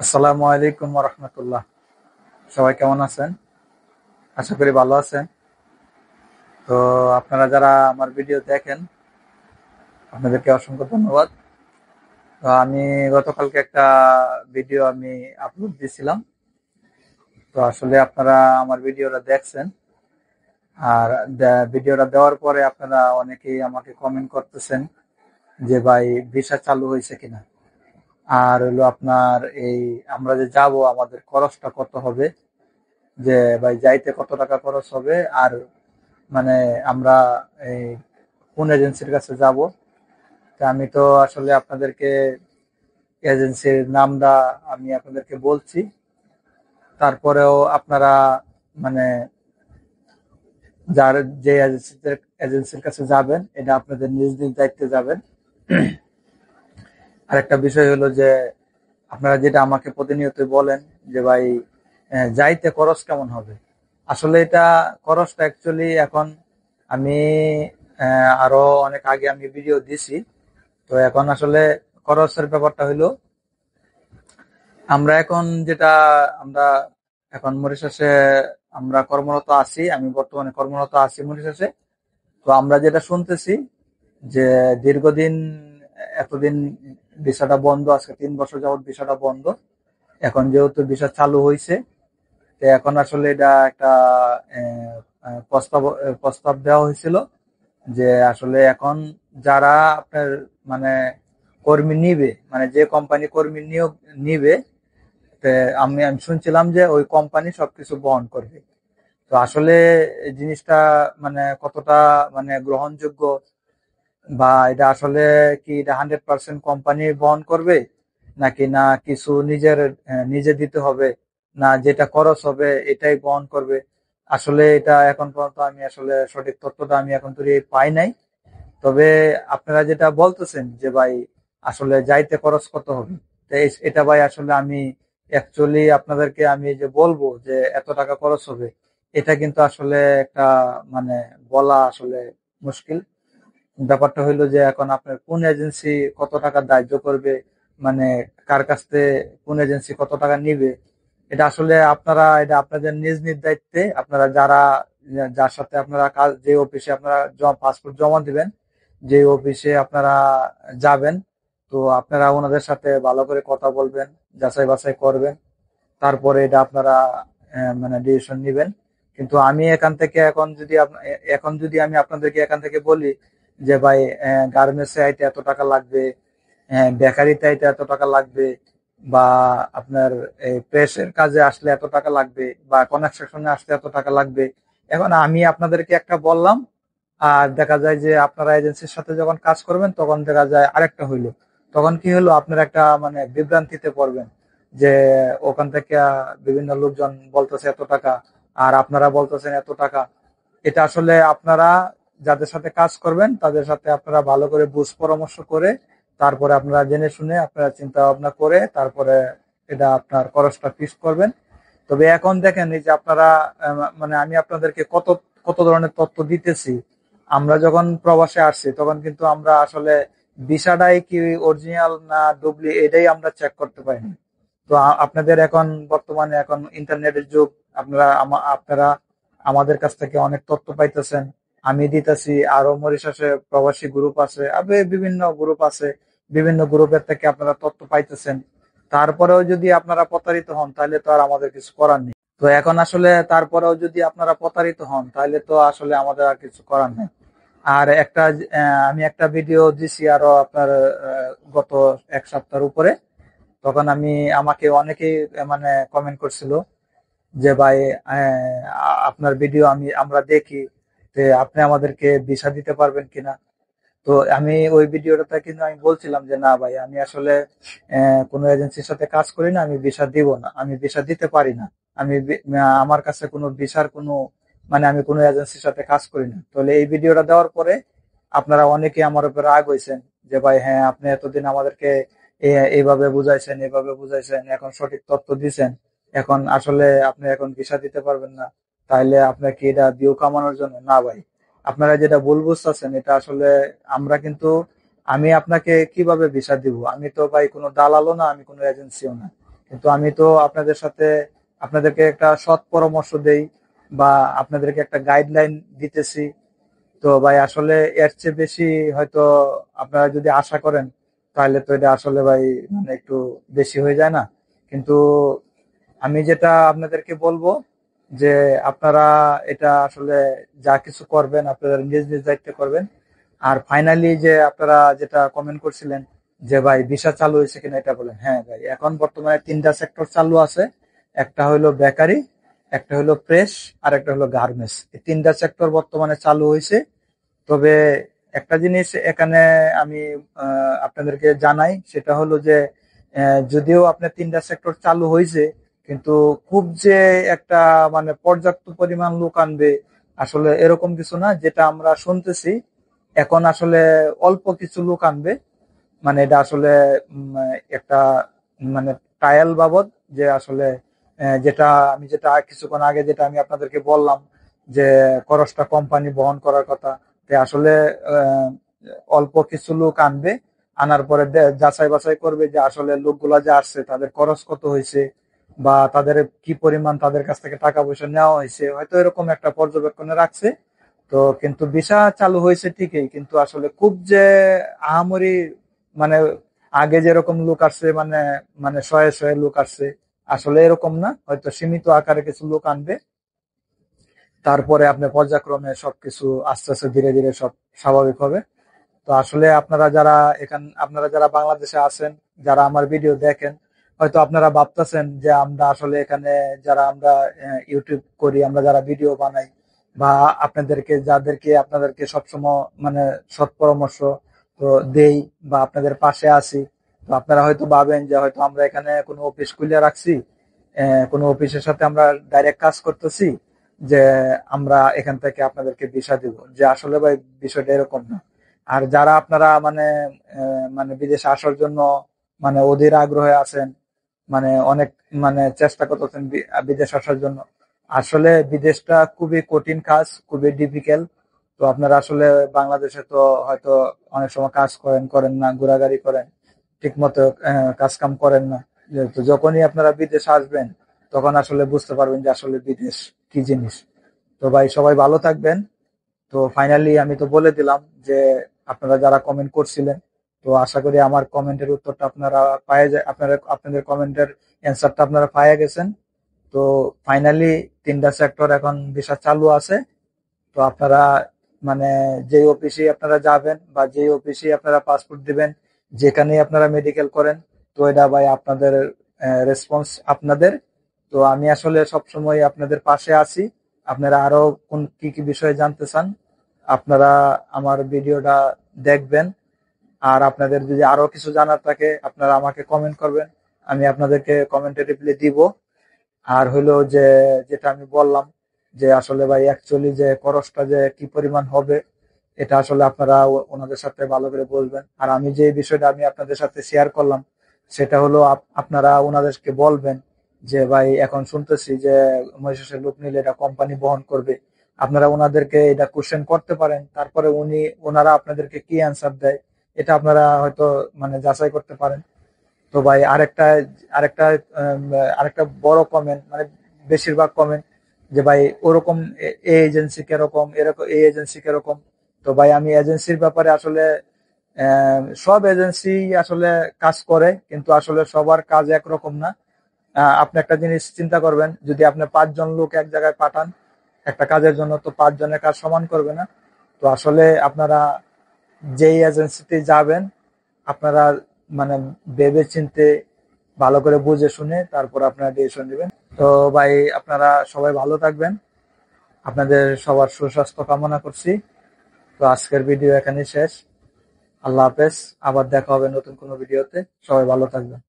আসসালামু আলাইকুম রহমতুল্লাহ। সবাই কেমন আছেন? আশা করি ভালো আছেন। তো আপনারা যারা আমার ভিডিও দেখেন, আপনাদেরকে অসংখ্য ধন্যবাদ। তো আমি গতকালকে একটা ভিডিও আমি আপলোড দিয়েছিলাম। তো আসলে আপনারা আমার ভিডিওটা দেখছেন। আর ভিডিওটা দেওয়ার পরে আপনারা অনেকেই আমাকে কমেন্ট করতেছেন যে, ভাই, ভিসা চালু হয়েছে কিনা? আর হলো আপনার এই আমরা যে যাব, আমাদের খরচটা কত হবে? যে ভাই যাইতে কত টাকা খরচ হবে? আর মানে আমরা এই কোন এজেন্সির কাছে যাব? তা আমি তো আসলে আপনাদেরকে এজেন্সির নামটা আমি আপনাদেরকে বলছি। তারপরেও আপনারা মানে যার যে এজেন্সির কাছে যাবেন, এটা আপনাদের নিজ নিজ দায়িত্বে যাবেন। আরেকটা বিষয় হলো যে, আপনারা যেটা আমাকে প্রতিনিয়ত বলেন যে, ভাই যাইতে খরচ কেমন হবে? আসলে এটা খরচটা অ্যাকচুয়ালি এখন আমি আরও অনেক আগে আমি ভিডিও দিছি। তো এখন আসলে খরচের ব্যাপারটা হইল আমরা এখন যেটা, আমরা এখন মরিশাসে, আমরা কর্মরত আছি, আমি বর্তমানে কর্মরত আছি মরিশাসে। তো আমরা যেটা শুনতেছি যে, দীর্ঘদিন, এতদিন ভিসাটা বন্ধ, আজকে তিন বছর যাবত ভিসাটা বন্ধ। এখন যেহেতু ভিসা চালু হয়েছে তো এখন আসলে এটা একটা প্রস্তাব প্রস্তাব দেওয়া হয়েছিল যে আসলে এখন যারা আপনার মানে কর্মী নিবে মানে যে কোম্পানি কর্মী নিয়োগ নিবে আমি আমি শুনছিলাম যে ওই কোম্পানি সবকিছু বহন করবে। তো আসলে জিনিসটা মানে কতটা মানে গ্রহণযোগ্য বা এটা আসলে কি এটা হান্ড্রেড পার্সেন্ট কোম্পানি বহন করবে? নাকি না কিছু নিজের নিজে দিতে হবে? না যেটা খরচ হবে এটাই বহন করবে? আসলে এটা এখন পর্যন্ত আমি আসলে সঠিক তথ্যটা আমি এখন তৈরি পাই নাই। তবে আপনারা যেটা বলতেছেন যে ভাই আসলে যাইতে খরচ কত হবে? এটা ভাই আসলে আমি অ্যাকচুয়ালি আপনাদেরকে আমি যে বলব যে এত টাকা খরচ হবে, এটা কিন্তু আসলে একটা মানে বলা আসলে মুশকিল। ব্যাপারটা হইল যে এখন আপনার কোন এজেন্সি কত টাকা দায়িত্ব করবে মানে কার কাছ থেকে কোন এজেন্সি কত টাকা নিবে, এটা আসলে আপনারা, এটা আপনাদের নিজ নিজ দায়িত্বে, আপনারা যারা, যার সাথে আপনারা কাজ, যে অফিসে আপনারা পাসপোর্ট জমা দিবেন, যে অফিসে আপনারা যাবেন, তো আপনারা ওনাদের সাথে ভালো করে কথা বলবেন, যাচাই বাছাই করবেন, তারপরে এটা আপনারা মানে ডিসিশন নিবেন। কিন্তু আমি এখান থেকে এখন যদি এখন যদি আমি আপনাদেরকে এখান থেকে বলি যে ভাই গার্মেন্টসে আইতে এত টাকা লাগবে বেকারিতে আইতে এত টাকা লাগবে, বা আপনার প্রেসের কাজে আসলে এত টাকা লাগবে, বা কনস্ট্রাকশনে আসলে এত টাকা লাগবে। এখন আমি আপনাদেরকে একটা বললাম, আর দেখা যায় যে আপনারা এজেন্সির সাথে যখন কাজ করবেন, তখন দেখা যায় আরেকটা হইল। তখন কি হলো আপনার একটা মানে বিভ্রান্তিতে পড়বেন যে ওখান থেকে বিভিন্ন লোকজন বলতেছে এত টাকা, আর আপনারা বলতেছেন এত টাকা। এটা আসলে আপনারা যাদের সাথে কাজ করবেন, তাদের সাথে আপনারা ভালো করে বুঝ পরামর্শ করে, তারপরে আপনারা জেনে শুনে আপনারা চিন্তা ভাবনা করে, তারপরে এটা আপনার খরচটা ফিক্স করবেন। তবে এখন দেখেন, এই যে আপনারা মানে আমি আপনাদেরকে কত কত ধরনের তথ্য দিতেছি। আমরা যখন প্রবাসে আসছি, তখন কিন্তু আমরা আসলে ভিসাটাই কি অরিজিনাল না ডুবলি এটাই আমরা চেক করতে পারিনি। তো আপনাদের এখন বর্তমানে এখন ইন্টারনেটের যুগ, আপনারা আপনারা আমাদের কাছ থেকে অনেক তথ্য পাইতেছেন। আমি দিতেছি, আরও মরিশাসে প্রবাসী গ্রুপ আছে বিভিন্ন গ্রুপ আছে, বিভিন্ন গ্রুপের থেকে আপনারা তথ্য পাইতেছেন। তারপরেও যদি আপনারা প্রতারিত হন, তাহলে তো আর আমাদের কিছু করার নেই। তো এখন আসলে তারপরেও যদি আপনারা প্রতারিত হন, তাহলে তো আসলে আমাদের আর কিছু করার নেই। আর একটা আমি একটা ভিডিও দিছি আরও আপনার গত এক সপ্তাহের উপরে। তখন আমি, আমাকে অনেকেই মানে কমেন্ট করছিল যে ভাই আপনার ভিডিও আমি, আমরা দেখি। যে আপনি আমাদেরকে ভিসা দিতে পারবেন কিনা। তো আমি ওই ভিডিওটা কিন্তু আমি বলছিলাম যে, না ভাই, আমি আসলে কোনো এজেন্সির সাথে কাজ করি না, আমি ভিসা দিব না, আমি ভিসা দিতে পারি না। আমি আমার কাছে কোনো ভিসার কোনো মানে আমি কোনো এজেন্সির সাথে কাজ করি না। তাহলে এই ভিডিওটা দেওয়ার পরে আপনারা অনেকে আমার উপরে রাগ হয়েছেন যে, ভাই হ্যাঁ আপনি এতদিন আমাদেরকে এইভাবে বুঝাইছেন এইভাবে বুঝাইছেন, এখন সঠিক তথ্য দিচ্ছেন এখন আসলে আপনি এখন ভিসা দিতে পারবেন না। তাইলে আপনাকে এটা দিও কামানোর জন্য। না ভাই, আপনারা যেটা ভুল বুঝতেছেন, এটা আসলে আমরা কিন্তু, আমি আপনাকে কীভাবে ভিসা দিব? আমি তো ভাই কোনো দালালও না, আমি কোনো এজেন্সিও না। কিন্তু আমি তো আপনাদের সাথে, আপনাদেরকে একটা সৎ পরামর্শ দেই বা আপনাদেরকে একটা গাইডলাইন দিতেছি। তো ভাই, আসলে এর চেয়ে বেশি হয়তো আপনারা যদি আশা করেন তাহলে তো এটা আসলে ভাই মানে একটু বেশি হয়ে যায় না। কিন্তু আমি যেটা আপনাদেরকে বলব যে আপনারা এটা আসলে যা কিছু করবেন, আপনারা নিজ নিজ দায়িত্বে করবেন। আর ফাইনালি যে আপনারা যেটা কমেন্ট করছিলেন যে, ভাই, ভিসা চালু হয়েছে কিনা? এটা বলেন। হ্যাঁ ভাই, এখন বর্তমানে তিনটা সেক্টর চালু আছে। একটা হলো বেকারি, একটা হলো প্রেস আর একটা হলো গার্মেন্টস এই তিনটা সেক্টর বর্তমানে চালু হয়েছে। তবে একটা জিনিস এখানে আমি আপনাদেরকে জানাই, সেটা হলো যে যদিও আপনার তিনটা সেক্টর চালু হয়েছে কিন্তু খুব যে একটা মানে পর্যাপ্ত পরিমাণ লোক আনবে, আসলে এরকম কিছু না, যেটা আমরা শুনতেছি। এখন আসলে অল্প কিছু লোক আনবে। মানে এটা আসলে একটা মানে ট্রায়াল বাবদ যে আসলে যেটা আমি যেটা কিছুক্ষণ আগে যেটা আমি আপনাদেরকে বললাম যে খরচটা কোম্পানি বহন করার কথা আসলে অল্প কিছু লোক আনবে। আনার পরে যাচাই বাছাই করবে যে আসলে লোকগুলা যে আসছে, তাদের খরচ কত হয়েছে। বা তাদের কি পরিমাণ তাদের কাছ থেকে টাকা পয়সা নেওয়া হয়েছে, হয়তো এরকম একটা পর্যবেক্ষণে রাখছে। তো কিন্তু ভিসা চালু হয়েছে ঠিকই, কিন্তু আসলে খুব যে আহামরি মানে আগে যেরকম লোক আসছে মানে মানে শয়ে শয়ে লোক আসছে, আসলে এরকম না। হয়তো সীমিত আকারে কিছু লোক আনবে। তারপরে আপনি পর্যায়ক্রমে সবকিছু আস্তে আস্তে ধীরে ধীরে সব স্বাভাবিক হবে। তো আসলে আপনারা যারা এখান, আপনারা যারা বাংলাদেশে আছেন, যারা আমার ভিডিও দেখেন হয়তো আপনারা ভাবতেছেন যে আমরা আসলে এখানে যারা আমরা ইউটিউব করি, আমরা যারা ভিডিও বানাই বা আপনাদেরকে, যাদেরকে আপনাদেরকে সবসময় মানে সৎ পরামর্শ তো দেই বা আপনাদের পাশে আছি, তো আপনারা হয়তো ভাবেন যে হয়তো আমরা এখানে কোনো অফিস খুলে রাখছি কোনো অফিসের সাথে আমরা ডাইরেক্ট কাজ করতেছি যে আমরা এখান থেকে আপনাদেরকে ভিসা দিব। যে আসলে ভাই বিষয়টা এরকম না। আর যারা আপনারা মানে মানে বিদেশে আসার জন্য মানে অধীর আগ্রহে আছেন মানে অনেক মানে চেষ্টা করতেছেন বিদেশ আসার জন্য। আসলে বিদেশটা খুবই কঠিন কাজ, খুবই ডিফিকাল্ট তো আপনারা আসলে বাংলাদেশে তো হয়তো অনেক সময় কাজ করেন করেন না, ঘোরাঘুরি করেন ঠিক মতো কাজ কাম করেন না। যখনই আপনারা বিদেশে আসবেন, তখন আসলে বুঝতে পারবেন যে আসলে বিদেশ কি জিনিস। তো ভাই, সবাই ভালো থাকবেন। তো ফাইনালি আমি তো বলে দিলাম যে আপনারা যারা কমেন্ট করছিলেন তো আশা করি আমার কমেন্টের উত্তরটা আপনারা পায়ে যায় আপনারা আপনাদের কমেন্টের অ্যান্সারটা আপনারা পায়ে গেছেন। তো ফাইনালি তিনটা সেক্টর এখন ভিসা চালু আছে। তো আপনারা মানে যে অফিসে আপনারা যাবেন বা যে অফিসে আপনারা পাসপোর্ট দিবেন, যেখানেই আপনারা মেডিকেল করেন, তো এটা ভাই আপনাদের রেসপন্স আপনাদের। তো আমি আসলে সবসময় আপনাদের পাশে আছি। আপনারা আরও কোন কি কি বিষয়ে জানতে চান, আপনারা আমার ভিডিওটা দেখবেন। আর আপনাদের যদি আরও কিছু জানার থাকে, আপনারা আমাকে কমেন্ট করবেন। আমি আপনাদেরকে কমেন্টে রিপ্লাই দিব। আর হলো যে, যেটা আমি বললাম যে, আসলে ভাই অ্যাকচুয়ালি যে, খরচটা যে, কি পরিমাণ হবে, এটা আসলে আপনারা ওনাদের সাথে ভালো করে বলবেন। আর আমি যে বিষয়টা আমি আপনাদের সাথে শেয়ার করলাম, সেটা হলো আপনারা ওনাদেরকে বলবেন যে, ভাই, এখন শুনতেছি যে মহিষের লোক নিলে এটা কোম্পানি বহন করবে। আপনারা ওনাদেরকে এটা কোশ্চেন করতে পারেন, তারপরে উনি, ওনারা আপনাদেরকে কি অ্যান্সার দেয় এটা আপনারা হয়তো মানে যাচাই করতে পারেন। তো ভাই, আরেকটা আরেকটা আরেকটা বড় কমেন্ট মানে বেশিরভাগ কমেন্ট যে ভাই, ওরকম এই এজেন্সি কেরকম, এরকম, এই এজেন্সি কেরকম? তো ভাই, আমি এজেন্সির ব্যাপারে আসলে সব এজেন্সি আসলে কাজ করে, কিন্তু আসলে সবার কাজ একরকম না। আপনি একটা জিনিস চিন্তা করবেন, যদি আপনি পাঁচজন লোক এক জায়গায় পাঠান, একটা কাজের জন্য তো পাঁচজনের কাজ সমান করবে না। তো আসলে আপনারা যেই এজেন্সিতে যাবেন, আপনারা মানে ভেবে চিনতে ভালো করে বুঝে শুনে তারপর আপনারা ডিসিশন নেবেন। তো ভাই, আপনারা সবাই ভালো থাকবেন। আপনাদের সবার সুস্বাস্থ্য কামনা করছি। তো আজকের ভিডিও এখানে শেষ। আল্লাহ হাফেজ। আবার দেখা হবে নতুন কোনো ভিডিওতে সবাই ভালো থাকবেন।